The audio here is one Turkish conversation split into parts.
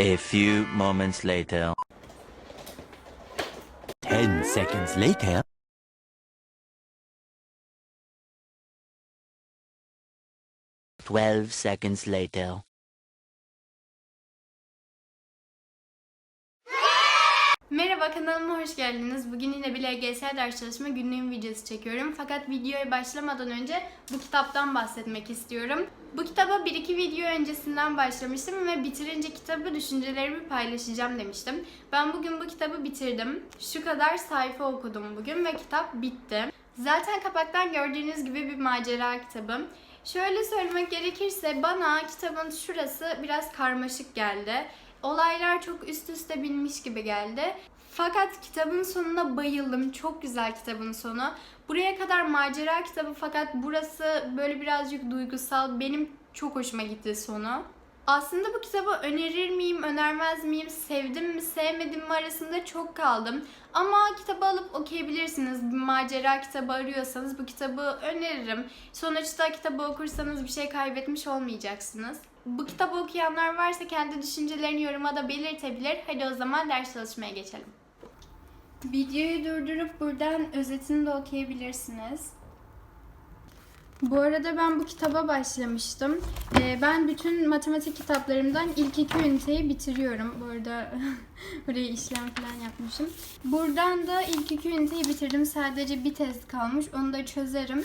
A few moments later. Ten seconds later. Twelve seconds later. Merhaba kanalıma hoş geldiniz. Bugün yine bir LGS ders çalışma günlüğüm videosu çekiyorum. Fakat videoya başlamadan önce bu kitaptan bahsetmek istiyorum. Bu kitaba 1-2 video öncesinden başlamıştım ve bitirince kitabı düşüncelerimi paylaşacağım demiştim. Ben bugün bu kitabı bitirdim. Şu kadar sayfa okudum bugün ve kitap bitti. Zaten kapaktan gördüğünüz gibi bir macera kitabı. Şöyle söylemek gerekirse bana kitabın şurası biraz karmaşık geldi. Olaylar çok üst üste binmiş gibi geldi. Fakat kitabın sonuna bayıldım. Çok güzel kitabın sonu. Buraya kadar macera kitabı fakat burası böyle birazcık duygusal. Benim çok hoşuma gitti sonu. Aslında bu kitabı önerir miyim, önermez miyim, sevdim mi, sevmedim mi arasında çok kaldım. Ama kitabı alıp okuyabilirsiniz. Bir macera kitabı arıyorsanız bu kitabı öneririm. Sonuçta kitabı okursanız bir şey kaybetmiş olmayacaksınız. Bu kitabı okuyanlar varsa kendi düşüncelerini yoruma da belirtebilir. Hadi o zaman ders çalışmaya geçelim. Videoyu durdurup buradan özetini de okuyabilirsiniz. Bu arada ben bu kitaba başlamıştım. Ee, ben bütün matematik kitaplarımdan ilk iki üniteyi bitiriyorum. Bu arada buraya işlem falan yapmışım. Buradan da ilk iki üniteyi bitirdim. Sadece bir test kalmış. Onu da çözerim.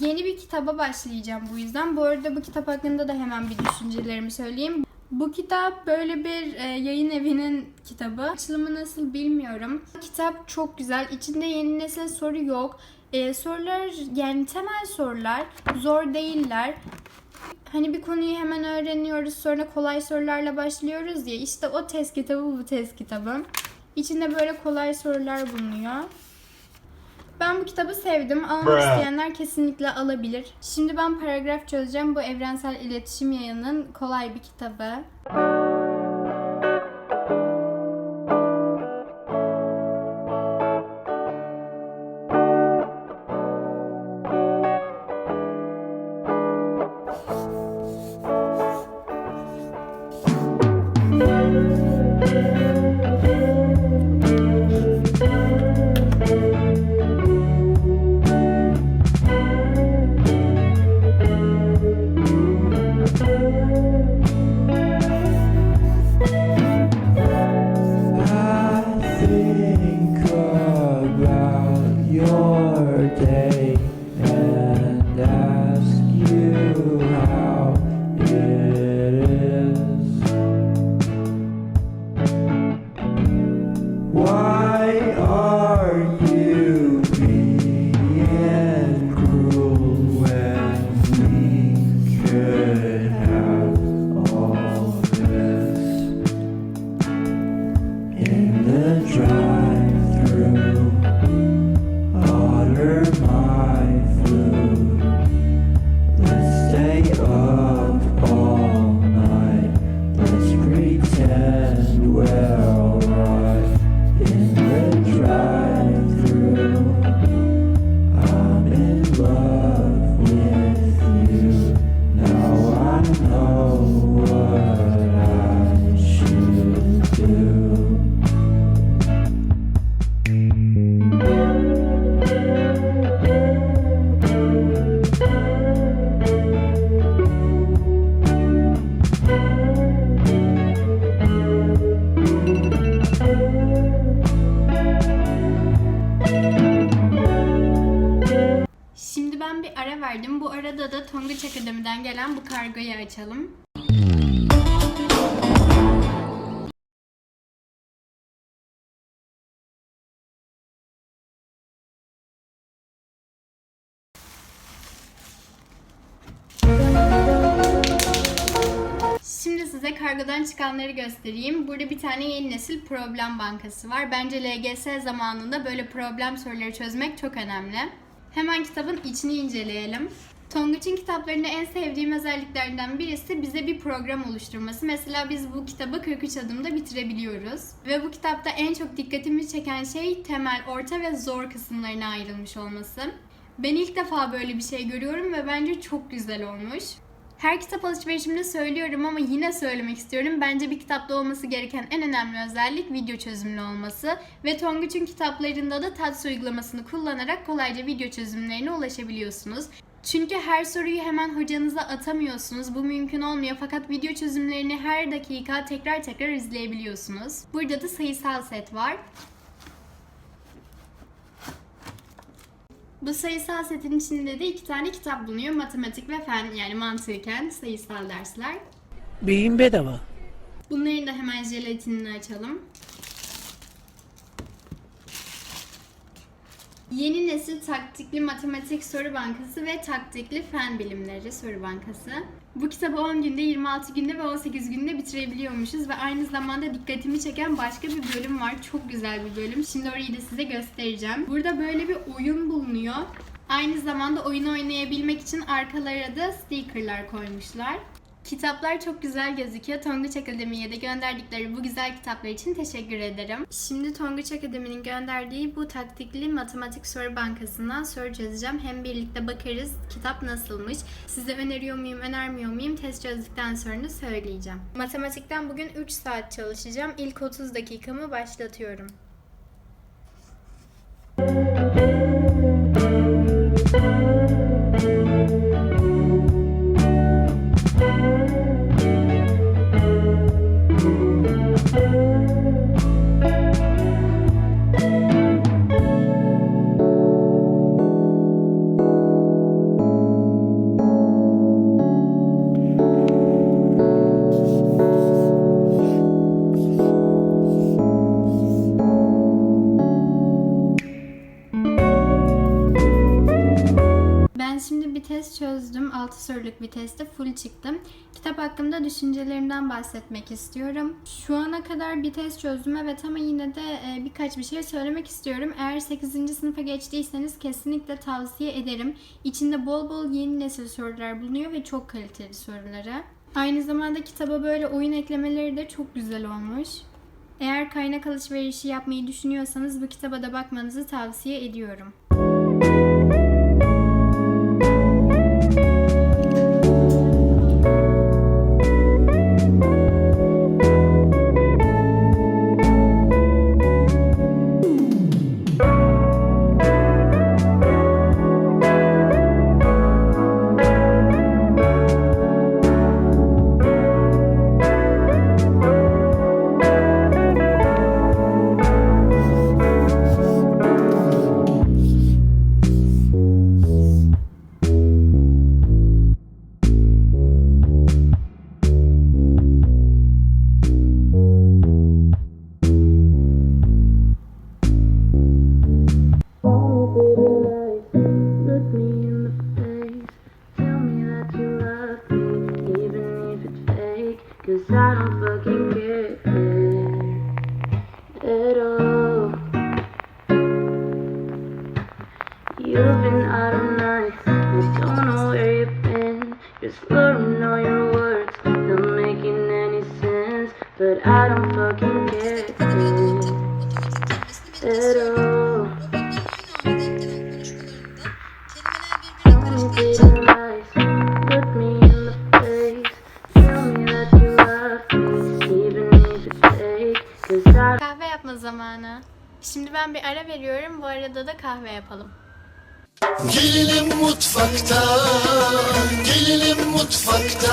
Yeni bir kitaba başlayacağım bu yüzden. Bu arada bu kitap hakkında da hemen bir düşüncelerimi söyleyeyim. Bu kitap böyle bir e, yayın evinin kitabı. Açılımı nasıl bilmiyorum. Kitap çok güzel. İçinde yeni nesil soru yok. E, sorular yani temel sorular. Zor değiller. Hani bir konuyu hemen öğreniyoruz sonra kolay sorularla başlıyoruz ya. İşte o test kitabı bu test kitabı. İçinde böyle kolay sorular bulunuyor. Ben bu kitabı sevdim. Almak isteyenler kesinlikle alabilir. Şimdi ben paragraf çözeceğim. Bu evrensel iletişim yayının kolay bir kitabı. Akademi'den gelen bu kargoyu açalım. Şimdi size kargodan çıkanları göstereyim. Burada bir tane yeni nesil problem bankası var. Bence LGS zamanında böyle problem soruları çözmek çok önemli. Hemen kitabın içini inceleyelim. Tonguç'un kitaplarında en sevdiğim özelliklerinden birisi bize bir program oluşturması. Mesela biz bu kitabı 43 adımda bitirebiliyoruz. Ve bu kitapta en çok dikkatimi çeken şey temel, orta ve zor kısımlarına ayrılmış olması. Ben ilk defa böyle bir şey görüyorum ve bence çok güzel olmuş. Her kitap alışverişimde söylüyorum ama yine söylemek istiyorum. Bence bir kitapta olması gereken en önemli özellik video çözümlü olması. Ve Tonguç'un kitaplarında da TATS uygulamasını kullanarak kolayca video çözümlerine ulaşabiliyorsunuz. Çünkü her soruyu hemen hocanıza atamıyorsunuz. Bu mümkün olmuyor fakat video çözümlerini her dakika tekrar tekrar izleyebiliyorsunuz. Burada da sayısal set var. Bu sayısal setin içinde de iki tane kitap bulunuyor. Matematik ve fen yani mantıken sayısal dersler. Beyin bedava. Bunların da hemen jelatinini açalım. Yeni nesil taktikli matematik soru bankası ve taktikli fen bilimleri soru bankası. Bu kitabı 10 günde, 26 günde ve 18 günde bitirebiliyormuşuz ve aynı zamanda dikkatimi çeken başka bir bölüm var. Çok güzel bir bölüm. Şimdi orayı da size göstereceğim. Burada böyle bir oyun bulunuyor. Aynı zamanda oyun oynayabilmek için arkalara da stickerlar koymuşlar. Kitaplar çok güzel gözüküyor. Tonguç Akademi'ye de gönderdikleri bu güzel kitaplar için teşekkür ederim. Şimdi Tonguç Akademi'nin gönderdiği bu taktikli matematik soru bankasından soru çözeceğim. Hem birlikte bakarız kitap nasılmış. Size öneriyor muyum, önermiyor muyum test çözdükten sonra söyleyeceğim. Matematikten bugün 3 saat çalışacağım. İlk 30 dakikamı başlatıyorum. Çözdüm. 6 soruluk bir testte full çıktım. Kitap hakkında düşüncelerimden bahsetmek istiyorum. Şu ana kadar bir test çözdüm evet ama yine de e, birkaç bir şey söylemek istiyorum. Eğer 8. sınıfa geçtiyseniz kesinlikle tavsiye ederim. İçinde bol bol yeni nesil sorular bulunuyor ve çok kaliteli soruları. Aynı zamanda kitaba böyle oyun eklemeleri de çok güzel olmuş. Eğer kaynak alışverişi yapmayı düşünüyorsanız bu kitaba da bakmanızı tavsiye ediyorum. Look Cause I don't fucking care ara veriyorum. Bu arada da kahve yapalım. Gelinim mutfakta, gelinim mutfakta.